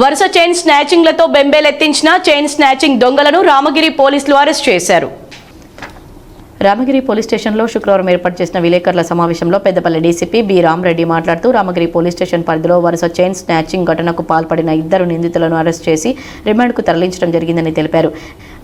వరుస చైన్ స్నాచింగ్లతో బెంబేలెత్తించిన చైన్ స్నాచింగ్ దొంగలను రామగిరి పోలీసులు అరెస్ట్ చేశారు. రామగిరి పోలీస్ స్టేషన్లో శుక్రవారం ఏర్పాటు చేసిన విలేకరుల సమావేశంలో పెద్దపల్లి డీసీపీ బి రామరెడ్డి మాట్లాడుతూ రామగిరి పోలీస్ స్టేషన్ పరిధిలో వరుస చైన్ స్నాచింగ్ ఘటనకు పాల్పడిన ఇద్దరు నిందితులను అరెస్ట్ చేసి రిమాండ్కు తరలించడం జరిగిందని తెలిపారు.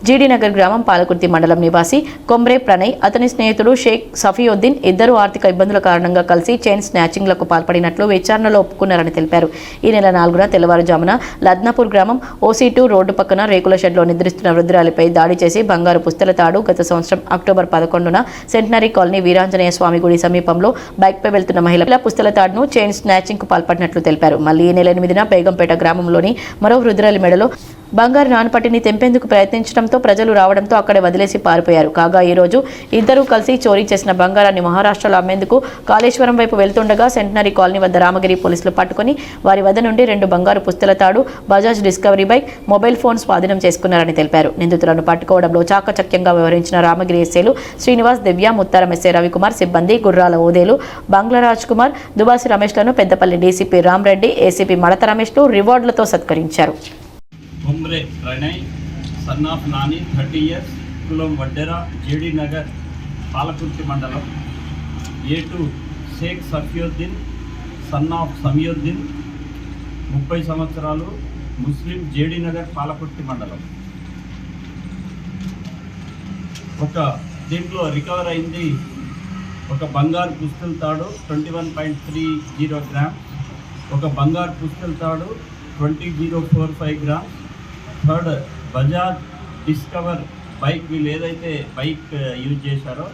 జీడీనగర్ గ్రామం పాలకుర్తి మండలం నివాసి కొమ్రే ప్రణయ్. అతని స్నేహితుడు షేక్ సఫీయుద్దీన్ ఇద్దరు ఆర్థిక ఇబ్బందుల కారణంగా కలిసి చైన్ స్నాచింగ్లకు పాల్పడినట్లు విచారణలో ఒప్పుకున్నారని తెలిపారు. ఈ నెల నాలుగున తెల్లవారుజామున లద్నాపూర్ గ్రామం ఓసీ టూ రోడ్డు పక్కన రేకుల షెడ్లో నిద్రిస్తున్న వృద్ధురాలిపై దాడి చేసి బంగారు పుస్తల తాడు గత సంవత్సరం అక్టోబర్ పదకొండున సెంటనరీ కాలనీ వీరాంజనేయ స్వామి గుడి సమీపంలో బైక్పై వెళ్తున్న మహిళ పుస్తల తాడును చైన్ స్నాచింగ్కు పాల్పడినట్లు తెలిపారు. మళ్ళీ ఈ నెల ఎనిమిదిన బేగంపేట గ్రామంలోని మరో వృద్ధురాలి మెడలో బంగారు నానపట్టిని తెంపేందుకు ప్రయత్నించడంతో ప్రజలు రావడంతో అక్కడే వదిలేసి పారిపోయారు. కాగా ఈ రోజు ఇద్దరూ కలిసి చోరీ చేసిన బంగారాన్ని మహారాష్ట్రలో అమ్మేందుకు కాళేశ్వరం వైపు వెళ్తుండగా సెంటనరీ కాలనీ వద్ద రామగిరి పోలీసులు పట్టుకుని వారి వద్ద నుండి రెండు బంగారు పుస్తల తాడు Bajaj Discovery bike mobile phone స్వాధీనం చేసుకున్నారని తెలిపారు. నిందితులను పట్టుకోవడంలో చాకచక్యంగా వ్యవహరించిన రామగిరి ఎస్ఏలు శ్రీనివాస్ దివ్య ముత్తారం ఎస్ఏ రవికుమార్ సిబ్బంది గుర్రాల ఓదేలు బంగ్లరాజ్ కుమార్ దుబాసి రమేష్లను పెద్దపల్లి డీసీపీ రామ్రెడ్డి ఏసీపీ మడత రమేష్లు రివార్డులతో సత్కరించారు. Kumre Pranay son of Nani thirty years కులం వడ్డెరా జేడీ నగర్ పాలకుర్తి మండలం A two Sheikh Safiuddin son of Samiuddin ముప్పై సంవత్సరాలు ముస్లిం జేడీ నగర్ పాలకుర్తి మండలం ఒక దీంట్లో రికవర్ అయింది ఒక బంగారు పుస్తల తాడు twenty one point three zero gram ఒక బంగారు పుస్తల తాడు twenty zero four five gram third Bajaj Discover bike వీళ్ళు ఏదైతే బైక్ uh, యూజ్ చేశారో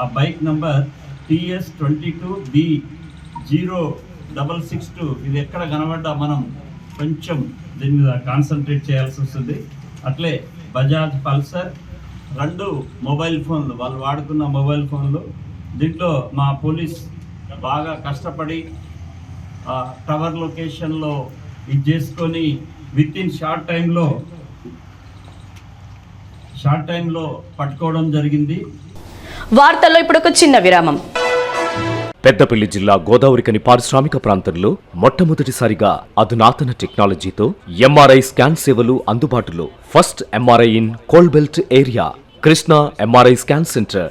ఆ bike number TS twenty two B zero double six two. ఇది ఎక్కడ కనబడ్డా మనం కొంచెం దీని మీద కాన్సన్ట్రేట్ చేయాల్సి వస్తుంది. అట్లే బజాజ్ పల్సర్ రెండు మొబైల్ ఫోన్లు వాళ్ళు వాడుకున్న మొబైల్ ఫోన్లు. దీంట్లో మా పోలీస్ బాగా కష్టపడి టవర్ లొకేషన్లో ఇది చేసుకొని విత్ ఇన్ షార్ట్ టైంలో షార్ట్ టైంలో పట్టుకోవడం జరిగింది. వార్తల్లో ఇప్పుడు ఒక చిన్న విరామం. పెద్దపల్లి జిల్లా గోదావరికని పారిశ్రామిక ప్రాంతంలో మొట్టమొదటిసారిగా అధునాతన టెక్నాలజీతో ఎంఆర్ఐ స్కాన్ సేవలు అందుబాటులో. First MRI in coal belt area. Krishna MRI scan centre.